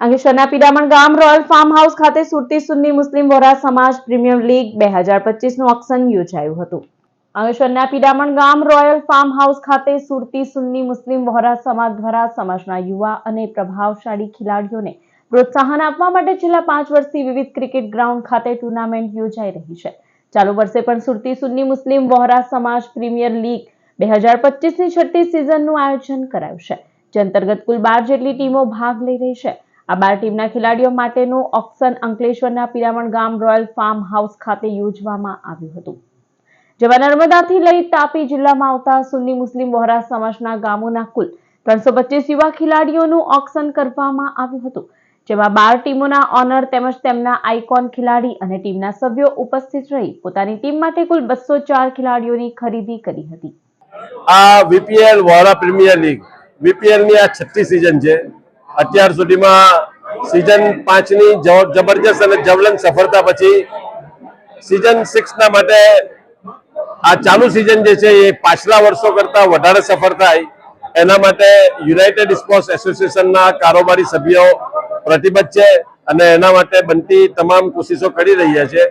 અંકલેશ્વરના પીડામણ ગામ royal farm house ખાતે સુરતી સુન્ની મુસ્લિમ વોરા સમાજ પ્રીમિયર લીગ બે હજાર પચીસનું ઓક્શન યોજાયું હતું. અંકલેશ્વરના પીડામણ ગામ રોયલ ફાર્મ હાઉસ ખાતે સુરતી સુન્ની મુસ્લિમ વહોરા સમાજ દ્વારા સમાજના યુવા અને પ્રભાવશાળી ખેલાડીઓને પ્રોત્સાહન આપવા માટે છેલ્લા પાંચ વર્ષથી વિવિધ ક્રિકેટ ગ્રાઉન્ડ ખાતે ટુર્નામેન્ટ યોજાઈ રહી છે. ચાલુ વર્ષે પણ સુરતી સુન્ની મુસ્લિમ વોહરા સમાજ પ્રીમિયર લીગ બે હજાર પચીસની છઠ્ઠી સિઝનનું આયોજન કરાયું છે. જે અંતર્ગત કુલ બાર જેટલી ટીમો ભાગ લઈ રહી છે. આ બાર ટીમના ખેલાડીઓ માટેનું ઓક્શન અંકલેશ્વરના પિરામણ ગામ રોયલ ફાર્મ હાઉસ ખાતે યોજવામાં આવ્યું હતું. જેમાં નર્મદાથી લઈ તાપી જિલ્લામાં આવતા સુન્ની મુસ્લિમ વહોરા સમાજના ગામોના કુલ ત્રણસો પચીસ યુવા ખેલાડીઓનું ઓક્શન કરવામાં આવ્યું હતું. જેમાં બાર ટીમોના ઓનર તેમજ તેમના આઇકોન ખેલાડી અને ટીમના સભ્યો ઉપસ્થિત રહી પોતાની ટીમ માટે કુલ બસો ચાર ખેલાડીઓની ખરીદી કરી હતી. આ વીપીએલ વોરા પ્રીમિયર લીગ, વીપીએલની આ છઠ્ઠી સિઝન છે. અત્યાર સુધીમાં સિઝન પાંચની જબરજસ્ત અને જવલન સફળતા પછી સિઝન સિક્સ ના માટે આ ચાલુ સિઝન જે છે એ પાછલા વર્ષો કરતા વધારે સફળ થાય. એના માટે યુનાઇટેડ સ્પોર્ટ્સ એસોસિએશનના કારોબારી સભ્યો પ્રતિબદ્ધ છે અને એના માટે બનતી તમામ કોશિશો કરી રહ્યા છે.